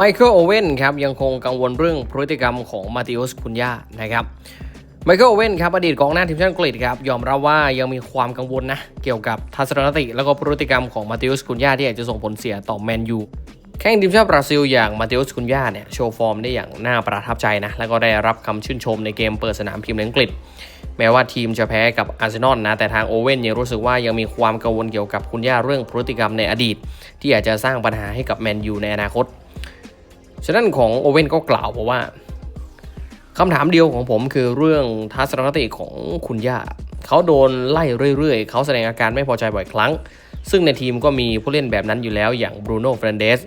ไมเคิลโอเว่นครับยังคงกังวลเรื่องพฤติกรรมของมาติอุสคุนยานะครับไมเคิลโอเว่นครับอดีตกองหน้าทีมชาติอังกฤษครับยอมรับว่ายังมีความกังวลนะเกี่ยวกับทัศนคติ แล้วก็พฤติกรรมของมาติอุสคุนยาที่อาจจะส่งผลเสียต่อแมนยูแข้งทีมชาติบราซิลอย่างมาติอุสคุนยาเนี่ยโชว์ฟอร์มได้อย่างน่าประทับใจนะแล้วก็ได้รับคำชื่นชมในเกมเปิดสนามพรีเมียร์อังกฤษ แม้ว่าทีมจะแพ้กับอาร์เซนอลนะแต่ทางโอเว่นยังรู้สึกว่ายังมีความกังวลเกี่ยวกับคุณย่าเรื่องพฤติกรรมในอดีต ที่อาจจะสร้างปัญหาให้กับแมนยูในอนาคต ฉะนั้นของโอเว่นก็กล่าวบอกว่าคำถามเดียวของผมคือเรื่องทัศนคติของคุณย่า เขาโดนไล่เรื่อยๆ เขาแสดงอาการไม่พอใจบ่อยครั้ง ซึ่งในทีมก็มีผู้เล่นแบบนั้นอยู่แล้วอย่างบรูโน่เฟรนเดส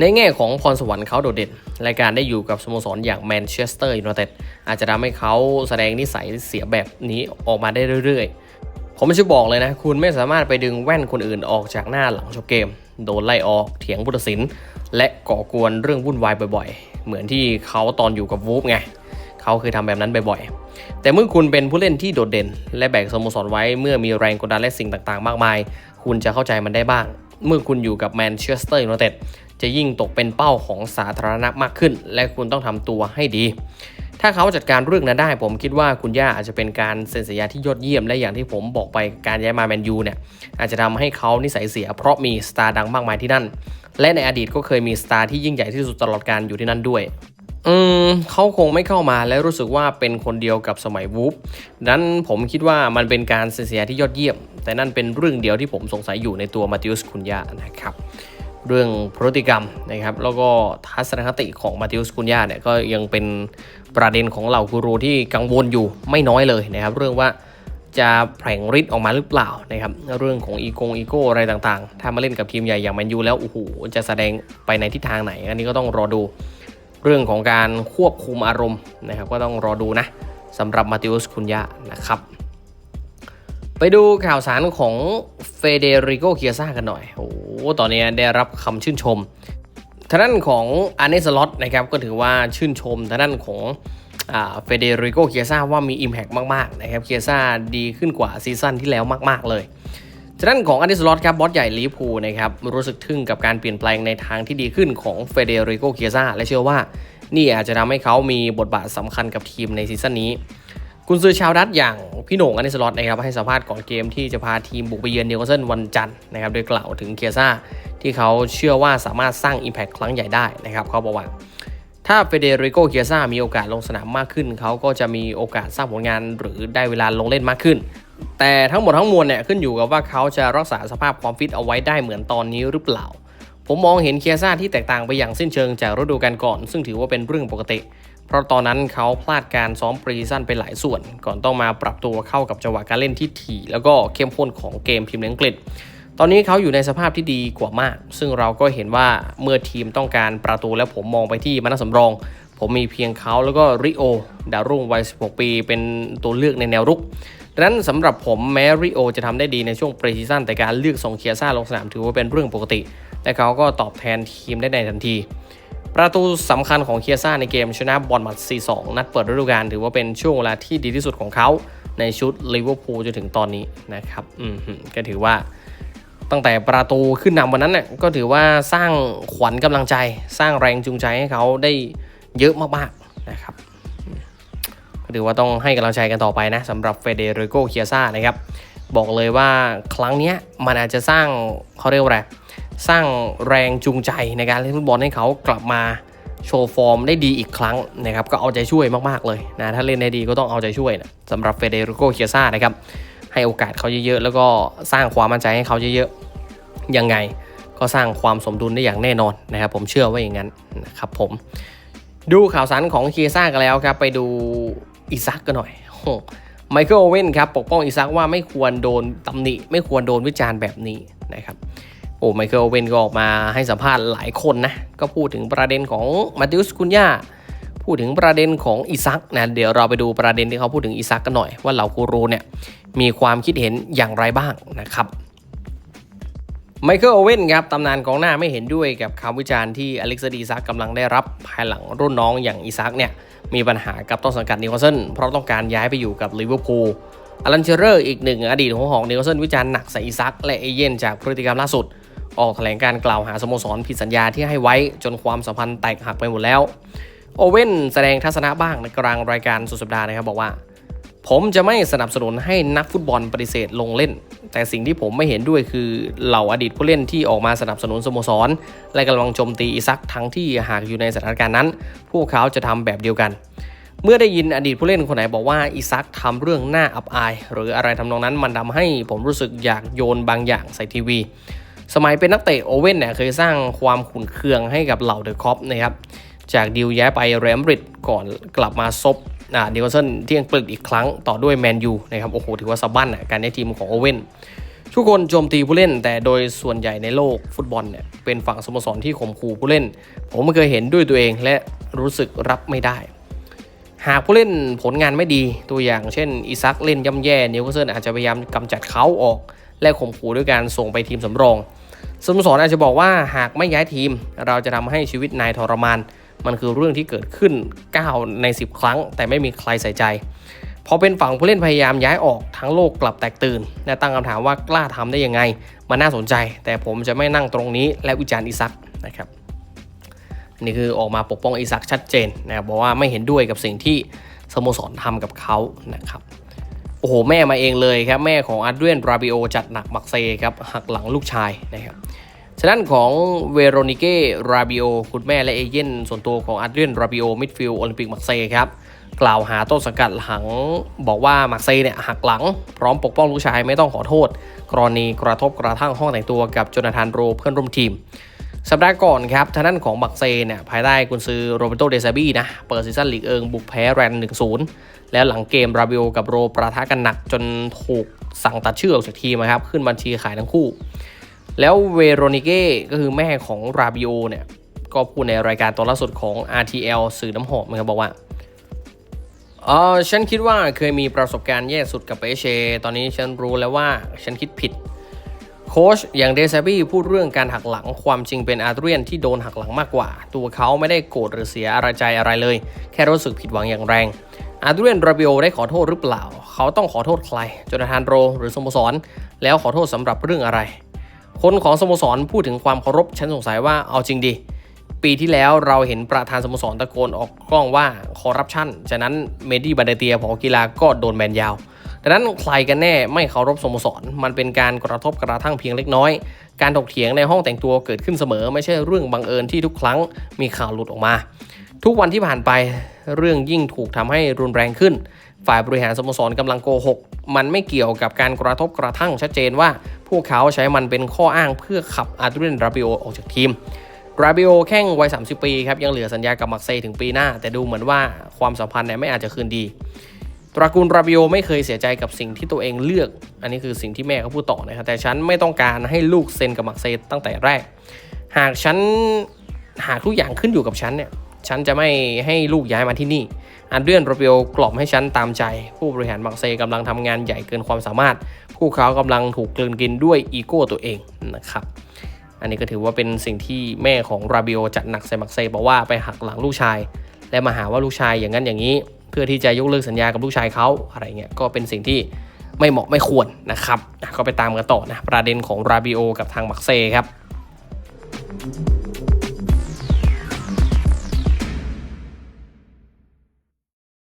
ในแง่ของพรสวรรค์เขาโดดเด่นและการได้อยู่กับสโมสรอย่างแมนเชสเตอร์ยูไนเต็ดอาจจะทำให้เขาแสดงนิสัยเสียแบบนี้ออกมาได้เรื่อยๆ ผมไม่ช่บอกเลยนะ คุณไม่สามารถไปดึงแว่นคนอื่นออกจากหน้าหลังจบเกม โดนไล่ออกเถียงผู้ตัดสินและก่อกวนเรื่องวุ่นวายบ่อยๆ เหมือนที่เขาตอนอยู่กับวูฟไงเขาเคยทำแบบนั้นบ่อยๆ แต่เมื่อคุณเป็นผู้เล่นที่โดดเด่น และแบกสโมสรไว้เมื่อมีแรงกดดันและสิ่งต่างๆ มากมาย คุณจะเข้าใจมันได้บ้าง เมื่อคุณอยู่กับแมนเชสเตอร์ยูไนเต็ดจะยิ่งตกเป็นเป้าของสาธารณะมากขึ้น และคุณต้องทำตัวให้ดี ถ้าเขาจัดการเรื่องนั้นได้ ผมคิดว่าคุณย่าอาจจะเป็นการเซ็นสัญญาที่ยอดเยี่ยมและอย่างที่ผมบอกไปการย้ายมาแมนยูเนี่ยอาจจะทำให้เขานิสัยเสีย เพราะมีสตาร์ดังมากมายที่นั่น และในอดีตก็เคยมีสตาร์ที่ยิ่งใหญ่ที่สุดตลอดการอยู่ที่นั่นด้วยอืมเขาคงไม่เข้ามาและรู้สึกว่าเป็นคนเดียวกับสมัยวูฟนั้นผมคิดว่ามันเป็นการเสียเสียที่ยอดเยี่ยม แต่นั่นเป็นเรื่องเดียวที่ผมสงสัยอยู่ในตัวมาติอุสคุนยานะครับ เรื่องพฤติกรรมนะครับ แล้วก็ทัศนคติของมาติอุสคุนยาเนี่ยก็ยังเป็นประเด็นของเหล่ากูรูที่กังวลอยู่ไม่น้อยเลยนะครับ เรื่องว่าจะแผลงฤทธิ์ออกมาหรือเปล่านะครับ เรื่องของอีโกงอีโก้อะไรต่างๆ ถ้ามาเล่นกับทีมใหญ่อย่างแมนยูแล้วโอ้โหจะแสดงไปในทิศทางไหน อันนี้ก็ต้องรอดู เรื่องของการควบคุมอารมณ์นะครับ ก็ต้องรอดูนะสำหรับมาติอุสคุนยานะครับ ไปดูข่าวสารของเฟเดริโกเคียซ่ากันหน่อย โอ้โหตอนนี้ได้รับคำชื่นชม ทางด้านของอาร์เนสล็อตนะครับก็ถือว่าชื่นชมทางด้านของเฟเดริโกเคียซ่าว่ามี Impact มาก ๆ นะครับเคียซ่าดีขึ้นกว่าซีซั่นที่แล้วมาก ๆ เลยทางด้านของอาร์เนสล็อตครับบอสใหญ่ลิเวอร์พูนะครับรู้สึกทึ่งกับการเปลี่ยนแปลงในทางที่ดีขึ้นของเฟเดริโกเคียซ่าและเชื่อว่า นี่อาจจะทำให้เขามีบทบาทสำคัญกับทีมในซีซั่นนี้ คุณซื้อชาวดัตอย่างพี่โหน่งอันนิสลอตนะครับให้สัมภาษณ์ก่อนเกมที่จะพาทีมบุกไปเยือนนิวคาสเซิลวันจันทร์นะครับโดยกล่าวถึงเคียซ่าที่เขาเชื่อว่าสามารถสร้าง Impact ครั้งใหญ่ได้นะครับเขาบอกว่า ถ้าเฟเดริโกเคียซ่ามีโอกาสลงสนามมากขึ้น เขาก็จะมีโอกาสสร้างผลงานหรือได้เวลาลงเล่นมากขึ้น แต่ทั้งหมดทั้งมวลเนี่ยขึ้นอยู่กับว่าเขาจะรักษาสภาพความฟิตเอาไว้ได้เหมือนตอนนี้หรือเปล่า ผมมองเห็นเคียซ่าที่แตกต่างไปอย่างสิ้นเชิงจากฤดูกาลก่อน ซึ่งถือว่าเป็นเรื่องปกติ เพราะตอนนั้นเขาพลาดการซ้อมปรีซั่นไปหลายส่วน ก่อนต้องมาปรับตัวเข้ากับจังหวะการเล่นที่ถี่ แล้วก็เข้มข้นของเกมพรีเมียร์อังกฤษ ตอนนี้เขาอยู่ในสภาพที่ดีกว่ามาก ซึ่งเราก็เห็นว่าเมื่อทีมต้องการประตูแล้วผมมองไปที่มานัสำรอง ผมมีเพียงเขาแล้วก็ริโอดาวรุ่งวัย 16 ปีเป็นตัวเลือกในแนวรุกดังนั้นสำหรับผมแม้ริโอจะทำได้ดีในช่วงปรีซีซั่นแต่การเลือกส่งเคียซ่าลงสนามถือว่าเป็นเรื่องปกติและเขาก็ตอบแทนทีมได้ในทันที ประตูสำคัญของเคียซ่าในเกมชนะบอลมัด 4-2 นัดเปิดฤดูกาลถือว่าเป็นช่วงเวลาที่ดีที่สุดของเขาในชุดลิเวอร์พูลจนถึงตอนนี้นะครับอืมก็ถือว่าตั้งแต่ประตูขึ้นนำวันนั้นเนี่ยก็ถือว่าสร้างขวัญกำลังใจ สร้างแรงจูงใจให้เขาได้เยอะมากๆนะครับก็ถือว่าต้องให้กำลังใจกันต่อไปนะสำหรับเฟเดริโกเคียซ่านะครับ บอกเลยว่าครั้งนี้มันอาจจะสร้างเขาเรียกว่าอะไรสร้างแรงจูงใจในการเล่นฟุตบอลให้เขากลับมาโชว์ฟอร์มได้ดีอีกครั้งนะครับก็เอาใจช่วยมากๆเลยนะถ้าเล่นได้ดีก็ต้องเอาใจช่วยนะสำหรับเฟเดริโกเคียซ่านะครับให้โอกาสเขาเยอะๆแล้วก็สร้างความมั่นใจให้เขาเยอะๆยังไงก็สร้างความสมดุลได้อย่างแน่นอนนะครับผมเชื่อว่าอย่างนั้นนะครับผมดูข่าวสารของเคียซ่ากันแล้วครับไปดูอิซักกันหน่อย ไมเคิลโอเว่นครับปกป้องอิซักว่าไม่ควรโดนตำหนิ ไม่ควรโดนวิจารณ์แบบนี้นะครับโอ้ไมเคิลโอเว่นก็ออกมาให้สัมภาษณ์หลายคนนะ ก็พูดถึงประเด็นของมาติอุสคุนยาพูดถึงประเด็นของอิซักนะเดี๋ยวเราไปดูประเด็นที่เขาพูดถึงอิซักกันหน่อยว่าเหล่ากูรูเนี่ยมีความคิดเห็นอย่างไรบ้างนะครับไมเคิลโอเว่นครับตำนานกองหน้าไม่เห็นด้วยกับคำวิจารณ์ที่อเล็กซดีซักกำลังได้รับภายหลังรุ่นน้องอย่างอิซักเนี่ย มีปัญหากับต้นสังกัดนิวคาสเซิลเพราะต้องการย้ายไปอยู่กับลิเวอร์พูลอลันเชอร์อีกหนึ่งอดีตหัวหอกนิวคาสเซิลวิจารณ์หนักใส่อิซักและเอเย่นจากพฤติกรรมล่าสุด ออกแถลงการกล่าวหาสโมสรผิดสัญญาที่ให้ไว้จนความสัมพันธ์แตกหักไปหมดแล้ว โอเว่นแสดงทัศนะบ้างในกลางรายการสุดสัปดาห์นะครับบอกว่า ผมจะไม่สนับสนุนให้นักฟุตบอลปฏิเสธลงเล่น แต่สิ่งที่ผมไม่เห็นด้วยคือเหล่าอดีตผู้เล่นที่ออกมาสนับสนุนสโมสร และกำลังโจมตีอิซักทั้งที่หากอยู่ในสถานการณ์นั้น พวกเขาจะทำแบบเดียวกัน เมื่อได้ยินอดีตผู้เล่นคนไหนบอกว่าอิซักทำเรื่องหน่าอับอาย หรืออะไรทำนองนั้นมันทำให้ผมรู้สึกอยากโยนบางอย่างใส่ทีวี สมัยเป็นนักเตะโอเว่นเนี่ยเคยสร้างความขุ่นเคืองให้กับเหล่าเดอะคอปนะครับจากดิวย้ายไปเรมาดริดก่อนกลับมาซบ อ่าดิวเซนที่อังกฤษอีกครั้งต่อด้วยแมนยูนะครับโอ้โหถือว่าสะบั้นอะการได้ทีมของโอเว่นทุกคนโจมตีผู้เล่น แต่โดยส่วนใหญ่ในโลกฟุตบอลเนี่ยเป็นฝั่งสโมสรที่ข่มขู่ผู้เล่น ผมไม่เคยเห็นด้วยตัวเองและรู้สึกรับไม่ได้ หากผู้เล่นผลงานไม่ดีตัวอย่างเช่นอิซักเล่นย่ำแย่นิวคาสเซิลอาจจะพยายามกำจัดเขาออก และข่มขู่ด้วยการส่งไปทีมสำรองสโมสรอาจจะบอกว่าหากไม่ย้ายทีม เราจะทำให้ชีวิตนายทรมาน มันคือเรื่องที่เกิดขึ้น 9 ใน 10 ครั้ง แต่ไม่มีใครใส่ใจพอเป็นฝั่งผู้เล่นพยายามย้ายออกทั้งโลกกลับแตกตื่น และตั้งคำถามว่ากล้าทำได้ยังไง มันน่าสนใจ แต่ผมจะไม่นั่งตรงนี้และวิจารณ์อิซักนะครับนี่คือออกมาปกป้องอิซักชัดเจนนะครับบอกว่าไม่เห็นด้วยกับสิ่งที่สโมสรทำกับเขานะครับโอ้โห แม่มาเองเลยครับ แม่ของอาร์เดรียนราบิโอจัดหนักมักเซครับหักหลังลูกชายนะครับ ฉะนั้นของเวโรนิเก้ ราบิโอ คุณแม่และเอเย่นส่วนตัวของอาร์เดรียน ราบิโอ มิดฟิลด์โอลิมปิกมักเซครับ กล่าวหาต้นสังกัดหลัง บอกว่ามักเซเนี่ยหักหลัง พร้อมปกป้องลูกชายไม่ต้องขอโทษ กรณีกระทบกระทั่งห้องแต่งตัวกับโจนาธานโรเพื่อนร่วมทีม สัปดาห์ก่อนครับทางด้านของบักเซเนี่ยภายใต้กุนซือโรเบโตเดซาบีนะเปิดซีซั่นลีกเอิงบุกแพ้แรน1-0แล้วหลังเกมราบิโอกับโรประทะกันหนักจนถูกสั่งตัดชื่อออกจากทีมนะครับขึ้นบัญชีขายทั้งคู่ แล้วเวโรนิเก้ก็คือแม่ของราบิโอเนี่ย ก็พูดในรายการตอนล่าสุดของ RTL สื่อน้ำหอมนะครับบอกว่าเออฉันคิดว่าเคยมีประสบการณ์แย่สุดกับเอเช ตอนนี้ฉันรู้แล้วว่าฉันคิดผิด โค้ชอย่างเดซาบี้พูดเรื่องการหักหลังความจริงเป็นอาร์เรียนที่โดนหักหลังมากกว่า ตัวเขาไม่ได้โกรธหรือเสียอะไรใจอะไรเลย แค่รู้สึกผิดหวังอย่างแรง อาร์เรียนราบิโอได้ขอโทษหรือเปล่า เขาต้องขอโทษใครจนาธานโรหรือสโมสร แล้วขอโทษสำหรับเรื่องอะไร คนของสโมสรพูดถึงความเคารพฉันสงสัยว่าเอาจริงดิ ปีที่แล้วเราเห็นประธานสโมสรตะโกนออกกล้องว่าคอร์รัปชันจากนั้นเมดี้บันเดเตียผอกีฬาก็โดนแบนยาวดังนั้นใครกันแน่ไม่เคารพสโมสร มันเป็นการกระทบกระทั่งเพียงเล็กน้อย การถกเถียงในห้องแต่งตัวเกิดขึ้นเสมอ ไม่ใช่เรื่องบังเอิญที่ทุกครั้งมีข่าวหลุดออกมา ทุกวันที่ผ่านไปเรื่องยิ่งถูกทำให้รุนแรงขึ้น ฝ่ายบริหารสโมสรกำลังโกหก มันไม่เกี่ยวกับการกระทบกระทั่งชัดเจนว่า พวกเขาใช้มันเป็นข้ออ้างเพื่อขับอาร์เรนราบิโอออกจากทีมราบิโอแข่งวัย 30 ปีครับยังเหลือสัญญากับมักเซย์ถึงปีหน้า แต่ดูเหมือนว่าความสัมพันธ์เนี่ยไม่อาจจะคืนดี ตระกูลราบิโอไม่เคยเสียใจกับสิ่งที่ตัวเองเลือก อันนี้คือสิ่งที่แม่เขาพูดต่อนะครับแต่ฉันไม่ต้องการให้ลูกเซ็นกับมักเซย์ตั้งแต่แรก หากฉันหากทุกอย่างขึ้นอยู่กับฉันเนี่ย ฉันจะไม่ให้ลูกย้ายมาที่นี่อันเดือนโราบิโอกล่อมให้ฉันตามใจ ผู้บริหารมักเซย์กำลังทำงานใหญ่เกินความสามารถพวกเขากำลังถูกกลืนกินด้วยอีโก้ตัวเองนะครับ อันนี้ก็ถือว่าเป็นสิ่งที่แม่ของราบิโอจัดหนักใส่มักเซบอกว่าไปหักหลังลูกชาย และมาหาว่าลูกชายอย่างนั้นอย่างนี้ เพื่อที่จะยกเลิกสัญญากับลูกชายเขาอะไรเงี้ยก็เป็นสิ่งที่ไม่เหมาะไม่ควรนะครับก็ไปตามกันต่อนะประเด็นของราบิโอกับทางมักเซครับ